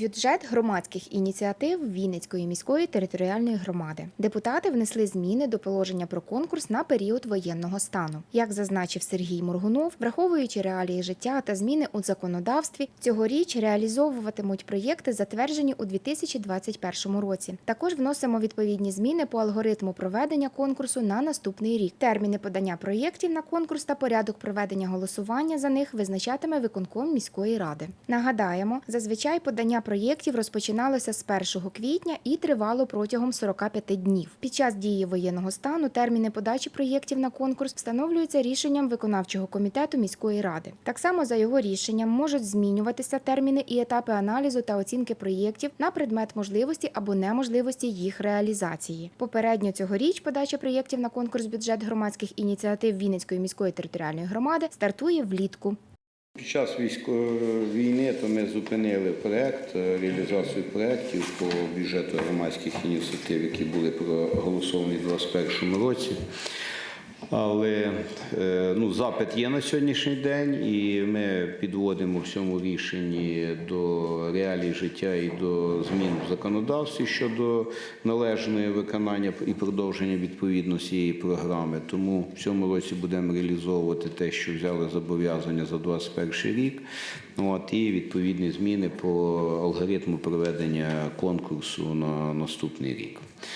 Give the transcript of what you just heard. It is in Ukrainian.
Бюджет громадських ініціатив Вінницької міської територіальної громади. Депутати внесли зміни до положення про конкурс на період воєнного стану. Як зазначив Сергій Моргунов, враховуючи реалії життя та зміни у законодавстві, цьогоріч реалізовуватимуть проєкти, затверджені у 2021 році. Також вносимо відповідні зміни по алгоритму проведення конкурсу на наступний рік. Терміни подання проєктів на конкурс та порядок проведення голосування за них визначатиме виконком міської ради. Нагадаємо, зазвичай подання проєктів розпочиналося з 1 квітня і тривало протягом 45 днів. Під час дії воєнного стану терміни подачі проєктів на конкурс встановлюються рішенням виконавчого комітету міської ради. Так само за його рішенням можуть змінюватися терміни і етапи аналізу та оцінки проєктів на предмет можливості або неможливості їх реалізації. Попередньо цьогоріч подача проєктів на конкурс бюджет громадських ініціатив Вінницької міської територіальної громади стартує влітку. Під час військової війни то ми зупинили проект, е, реалізацію проєктів по бюджету громадських ініціатив, які були проголосовані у 2021 році. Але е, ну, запит є на сьогоднішній день, і ми підводимо в цьому рішенні до реалій життя і до змін в законодавстві щодо належної виконання і продовження відповідно цієї програми. Тому в цьому році будемо реалізовувати те, що взяли зобов'язання за 2021 рік. От, і відповідні зміни по алгоритму проведення конкурсу на наступний рік.